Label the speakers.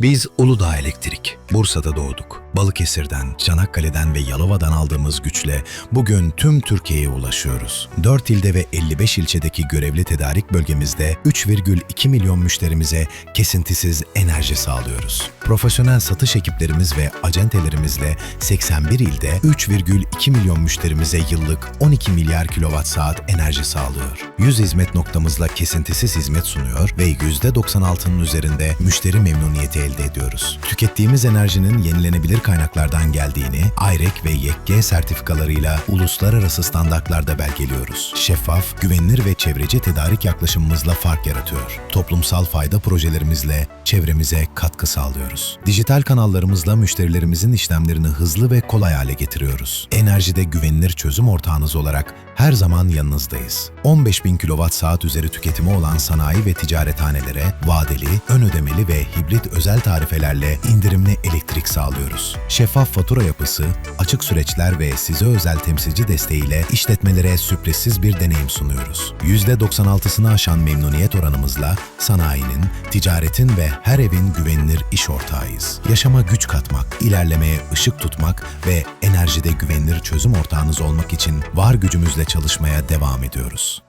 Speaker 1: Biz Uludağ Elektrik, Bursa'da doğduk. Balıkesir'den, Çanakkale'den ve Yalova'dan aldığımız güçle bugün tüm Türkiye'ye ulaşıyoruz. 4 ilde ve 55 ilçedeki görevli tedarik bölgemizde 3,2 milyon müşterimize kesintisiz enerji sağlıyoruz. Profesyonel satış ekiplerimiz ve acentelerimizle 81 ilde 3,2 milyon müşterimize yıllık 12 milyar kilowatt saat enerji sağlıyor. 100 hizmet noktamızla kesintisiz hizmet sunuyor ve %96'nın üzerinde müşteri memnuniyeti elde ediyoruz. Tükettiğimiz enerjinin yenilenebilir kaynaklardan geldiğini AYREK ve YEKG sertifikalarıyla uluslararası standartlarda belgeliyoruz. Şeffaf, güvenilir ve çevreci tedarik yaklaşımımızla fark yaratıyor. Toplumsal fayda projelerimizle çevremize katkı sağlıyoruz. Dijital kanallarımızla müşterilerimizin işlemlerini hızlı ve kolay hale getiriyoruz. Enerjide güvenilir çözüm ortağınız olarak her zaman yanınızdayız. 15.000 kWh saat üzeri tüketimi olan sanayi ve ticarethanelere vadeli, ön ödemeli ve hibrit özel tarifelerle indirimli elektrik sağlıyoruz. Şeffaf fatura yapısı, açık süreçler ve size özel temsilci desteğiyle işletmelere sürprizsiz bir deneyim sunuyoruz. %96'sını aşan memnuniyet oranımızla sanayinin, ticaretin ve her evin güvenilir iş ortağıyız. Yaşama güç katmak, ilerlemeye ışık tutmak ve enerjide güvenilir çözüm ortağınız olmak için var gücümüzle çalışmaya devam ediyoruz.